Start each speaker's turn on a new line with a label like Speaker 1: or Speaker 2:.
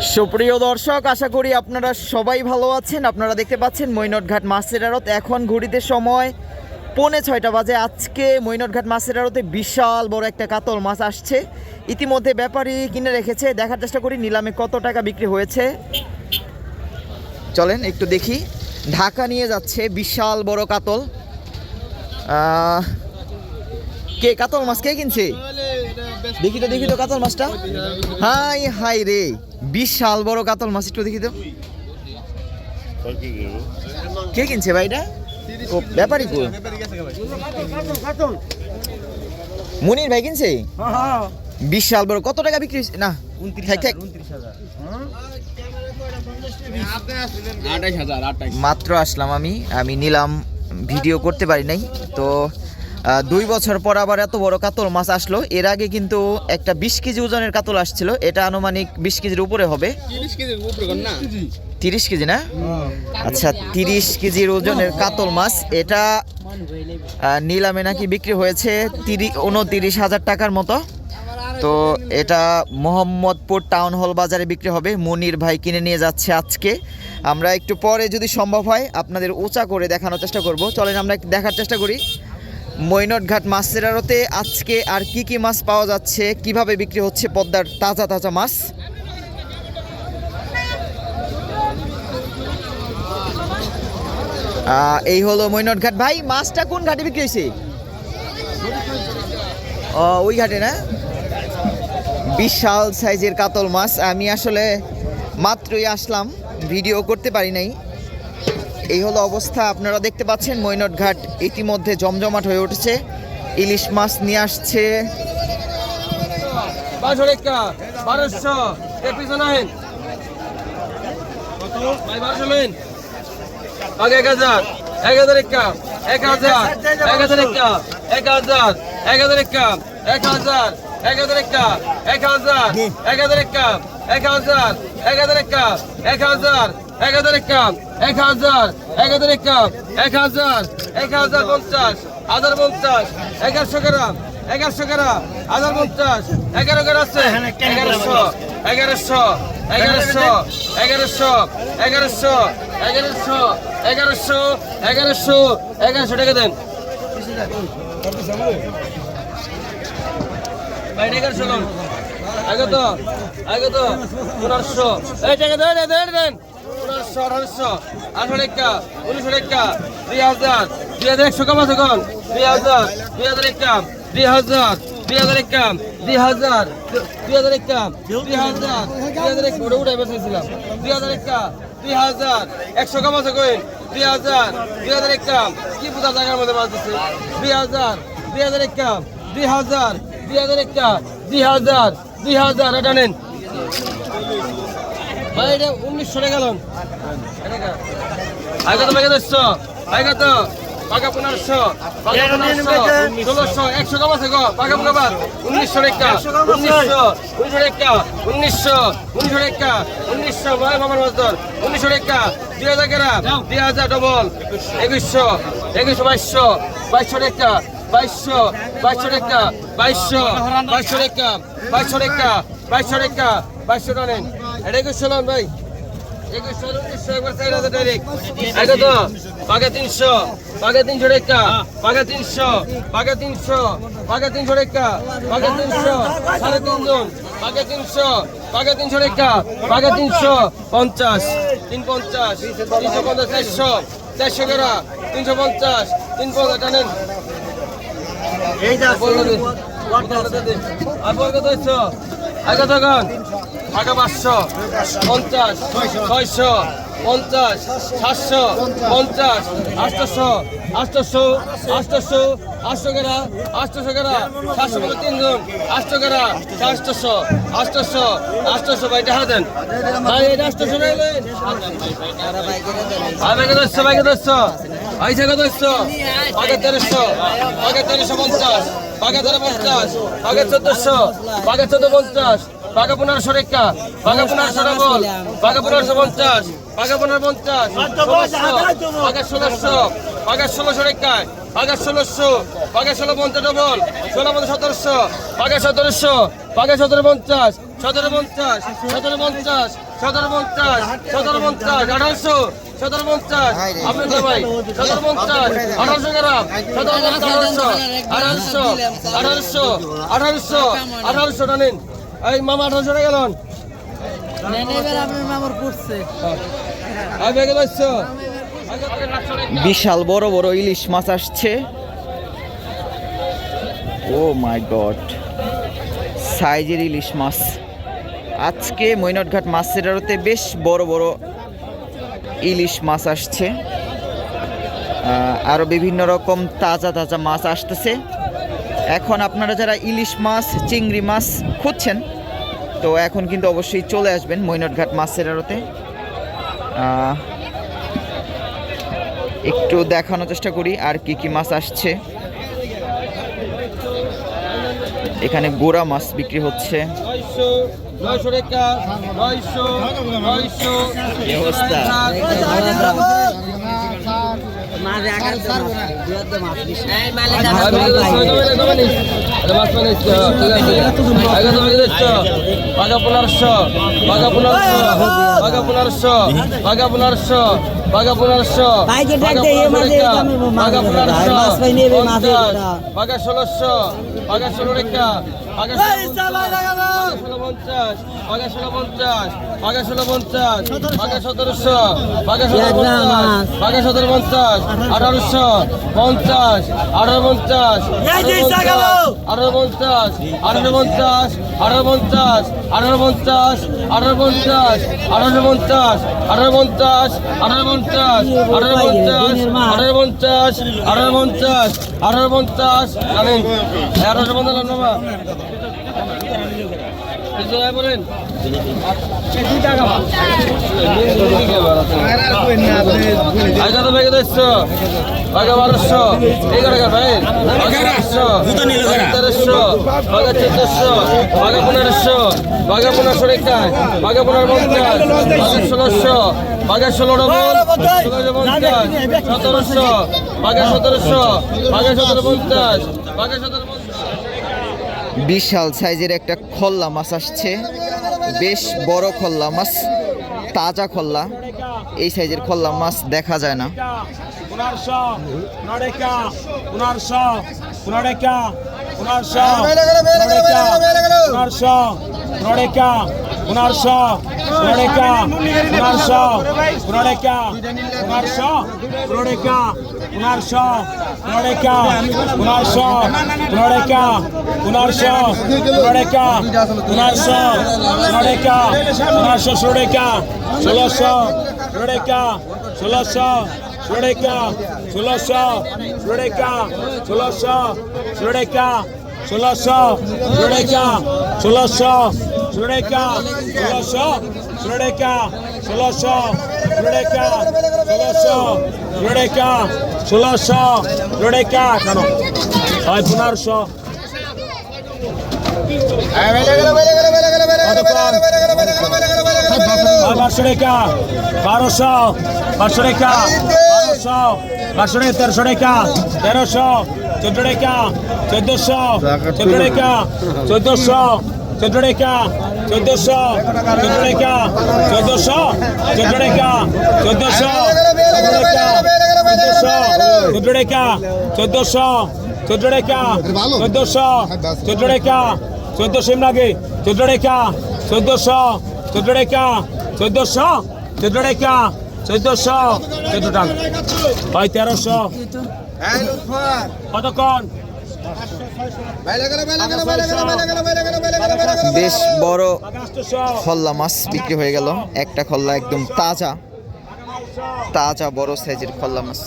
Speaker 1: সুপ্রিয় দর্শক, আশা করি আপনারা সবাই ভালো আছেন। আপনারা দেখতে পাচ্ছেন মৈনটঘাট মাছের আড়ত। এখন ঘড়িতে সময় পৌনে ছয়টা বাজে। আজকে মৈনটঘাট মাছের আড়তে বিশাল বড় একটা কাতল মাছ আসছে। ইতিমধ্যে ব্যাপারী কিনে রেখেছে। দেখার চেষ্টা করি নিলামে কত টাকা বিক্রি হয়েছে। চলেন একটু দেখি। ঢাকা নিয়ে যাচ্ছে বিশাল বড় কাতল। কে কাতল মাছ কে কিনছে? দেখি তো দেখি তো কাতল মাছটা। হাই হাই রে বিশাল বড় কাতল মাছ একটু দেখি তো। কে কিনছে ভাই এটা? ও ব্যাপারই কো মুনির ভাই কিনছে? বিশাল বড় কত টাকা বিক্রি হয়েছে? না মাত্র আসলাম আমি আমি নিলাম ভিডিও করতে পারি নাই তো দুই বছর পর আবার এত বড় কাতল মাছ আসলো। এর আগে কিন্তু একটা বিশ কেজি ওজনের কাতল আসছিল। এটা আনুমানিক বিশ কেজির উপরে হবে।
Speaker 2: তিরিশ
Speaker 1: কেজি না? আচ্ছা তিরিশ কেজির ওজনের কাতল মাছ। এটা নিলামে নাকি বিক্রি হয়েছে তিরিশ উনতিরিশ হাজার টাকার মতো। তো এটা মোহাম্মদপুর টাউন হল বাজারে বিক্রি হবে। মনির ভাই কিনে নিয়ে যাচ্ছে আজকে। আমরা একটু পরে যদি সম্ভব হয় আপনাদের উঁচা করে দেখানোর চেষ্টা করব। চলেন আমরা দেখার চেষ্টা করি। মৈনটঘাট মাছের আড়তে আজকে আর কি কি মাছ পাওয়া যাচ্ছে? কীভাবে বিক্রি হচ্ছে পদ্মার তাজা তাজা মাছ? এই হলো মৈনট ঘাট ভাই, মাছটা কোন ঘাটে বিক্রি হয়েছে? ওই ঘাটে না? বিশাল সাইজের কাতল মাছ। আমি আসলে মাত্রই আসলাম, ভিডিও করতে পারি নাই। এই হলো অবস্থা। আপনারা দেখতে পাচ্ছেন মৈনট ঘাট ইতিমধ্যে জমজমাট হয়ে উঠেছে। ইলিশ মাছ নিয়ে আসছে।
Speaker 2: ভাই বারোশো লেন আগে এক হাজার এক হাজার একা এক হাজার এক হাজার একা এক হাজার এক হাজার একা এক হাজার এক হাজার একা এক হাজার এক হাজার একা এক হাজার এক হাজার একা এক হাজার এক হাজার একা এক হাজার এক হাজার একা এক হাজার এক হাজার পঞ্চাশ হাজার পঞ্চাশ এগারোশো গ্রাম এগারোশো গ্রাম হাজার পঞ্চাশ এগারো গ্রাম আছে এগারোশো এগারোশো এগারোশো এগারোশো এগারোশো এগারোশো এগারোশো এগারোশো এগারোশো টাকা দেন। ভাই এগারোশো লোন। আগে তো আগে তো পনেরোশো। এই টাকা দেন দেন দেন। পনেরোশো আঠারোশো আঠারো টাকা উনিশশো টাকা দুই হাজার দুই হাজার একশো কম কোন দুই হাজার দুই হাজার একাম দুই হাজার দুই হাজার একাম দুই হাজার দুই হাজার একাম দুই হাজার দুই হাজার এক ওটা উঠাই বসেছিলাম দুই হাজার একা দুই হাজার একশো কম কইন দুই হাজার দুই হাজার একাম কি পুজা জায়গার মধ্যে মাছ দিচ্ছে দুই হাজার দুই হাজার একাম দুই হাজার দুই হাজার একটা দুই হাজার এটা নেন ভাই এটা উনিশশো টাকা লোন আগে তো মেঘে দশশো আগে তো পাকা পনেরোশো পাকা পনেরোশো ষোলোশো একশো কম আছে গো পাকা পোকাবার উনিশশো টাকা উনিশশো উনিশশো টাকা উনিশশো উনিশশো টাকা উনিশশো ভাই বাবার মাস্তর উনিশশো টাকা দুই হাজার গ্রাম দুই হাজার ডবল একুশশো একুশশো বাইশশো বাইশশো টাকা বাইশশো বাইশশো টাকা বাইশশো বাইশশো টাকা বাইশশো টাকা বাইশশো টাকা বাইশশো টাকা এটা একুশশো লোন ভাই। একুশশো উনিশশো একবার চার হাজার ডাইরেক্ট আগে তো? পাকে তিনশো পাকে তিনশো টাকা পাকে তিনশো পাকে তিনশো পাকে তিনশো টাকা পাকে তিনশো সাড়ে তিনজন পাকে তিনশো পাকে তিনশো টাকা পাকে তিনশো পঞ্চাশ তিন পঞ্চাশ তিনশো পঞ্চাশ চারশো চারশো করা তিনশো পঞ্চাশ তিন পঞ্চাশ টানেন। আগে তখন আগে পাঁচশো, পঞ্চাশ, ছয়শো, পঞ্চাশ, সাতশো, পঞ্চাশ আটশোশো আটশোশো আটশোশো আটশো গেরা আটশোশো গেরা সাতশো করে তিনজন আটশো গেরা আটশোশো আটশোশো আটশোশো ভাই দেখা দেন। ভাই এটা আটশোশো ভাইকে দশশো ভাইকে দশশো। আগে তেরোশো আগে তেরোশো পঞ্চাশ বাঘে তেরো পঞ্চাশ বাঘে চোদ্দশো বাঘে চোদ্দ পঞ্চাশ। বাঘে পনেরোশো রেখা বাঘে পনেরোশো ডবল বাঘে পনেরোশো পঞ্চাশ বাঘে পনেরো পঞ্চাশ বাঘে ষোলোশো বাঘে ষোলোশো রেখায় বাঘে ষোলোশো বাঘে ষোলো পঞ্চাশ ডবল, ষোলো পঞ্চাশ সতেরোশো বাঘে সতেরোশো বাঘে সতেরো পঞ্চাশ সতেরো পঞ্চাশ সতেরো পঞ্চাশ সতেরো পঞ্চাশ সতেরো পঞ্চাশ, আঠারোশো, সতেরো পঞ্চাশ আপনার ভাই, সতেরো পঞ্চাশ, আঠারোশো গ্রাম সতেরো পঞ্চাশ আঠারোশো আঠারোশো আঠারোশো আঠারোশো, টানেন। এই মামা আঠারোশো টাকা যাচ্ছ।
Speaker 1: বিশাল বড় বড় ইলিশ মাছ আসছে। Oh my god. সাইজের ইলিশ মাছ। আজকে মৈনটঘাট মাছের আড়তে বেশ বড় বড় ইলিশ মাছ আসছে। আহ, আরও বিভিন্ন রকম তাজা তাজা মাছ আসতেছে। এখন আপনারা যারা ইলিশ মাছ চিংড়ি মাছ খুঁজছেন তো এখন কিন্তু অবশ্যই চলে আসবেন মৈনটঘাট মাছের আড়তে একটু দেখানোর চেষ্টা করি আর কি কি মাছ আসছে এখানে গোড়া মাছ বিক্রি হচ্ছে
Speaker 2: নয়শো নয়শো নয়শো নয়শো
Speaker 1: অবস্থা?
Speaker 2: পুনর্শো বাঘা পুনর্শো বাঘা পুনর্শো বাঘা পুনর্শো বাঘা পুনর্শো বাঘা পুনর্শো বাঘা ষোলশো বাঘা ষোলো রেখা। আঠারোশো পঞ্চাশ আঠারো পঞ্চাশ আঠারো পঞ্চাশ আঠারো পঞ্চাশ আঠারো পঞ্চাশ আঠারো পঞ্চাশ আঠারো পঞ্চাশ আঠারো পঞ্চাশ আঠারো পঞ্চাশ আঠারো পঞ্চাশ আঠারো পঞ্চাশ আঠারো পঞ্চাশ আঠারো পঞ্চাশ আঠারো পঞ্চাশ জানেন আঠারোশো পঞ্চাশ নামা বলেন আগে তো বেগে দিচ্ছ বাঘা বারোশো। এগারো টাকা ভাই? বারোশো তেরোশো। বাঘা চোদ্দশো। বাঘা পনেরোশো। বাঘা পনেরোশো রেখায়। বাঘা পনেরো পঞ্চাশ ষোলোশো। বাঘা ষোলো ষোলোশো পঞ্চাশ সতেরোশো। বাঘা সতেরোশো। বাঘা সতেরো পঞ্চাশ বাঘা সতেরো পঞ্চাশ
Speaker 1: বিশাল সাইজের একটা খল্লা মাছ আসছে। বেশ বড় খল্লা মাছ তাজা খল্লা। এই সাইজের খল্লা মাছ দেখা যায় না।
Speaker 3: পুনর্শো পুনর্শো পুনরেকা পুনর্শো পুনরেকা পুনর্শো পুনরেকা পুনর্শো পুনরেকা পুনর্শো সুরেকা ষোলোশো সুরেকা ষোলোশো সুরেকা ষোলোশো সুরেকা ষোলোশো সুরেকা ষোলোশো সুরেকা ষোলোশো সুরেকা ষোলোশো সুরেকা ষোলোশো সুরেকা ষোলোশো সুরেকা ষোলোশো সুরেকা কেন? হয় পনেরোশো। বারোশো টাকা, বারোশো বারোশো টাকা, বারোশো বারোশো টাকা, তেরোশো টাকা, তেরোশো, চোদ্দ টাকা, চোদ্দশো, চোদ্দ টাকা, চোদ্দশো, চোদ্দ টাকা চোদ্দশো চোদ্দ হয় কতক্ষণ
Speaker 1: বেশ বড় খল্লা মাছ বিক্রি হয়ে গেল। একটা খল্লা একদম তাজা তাজা বড় সাইজের খল্লা মাছ।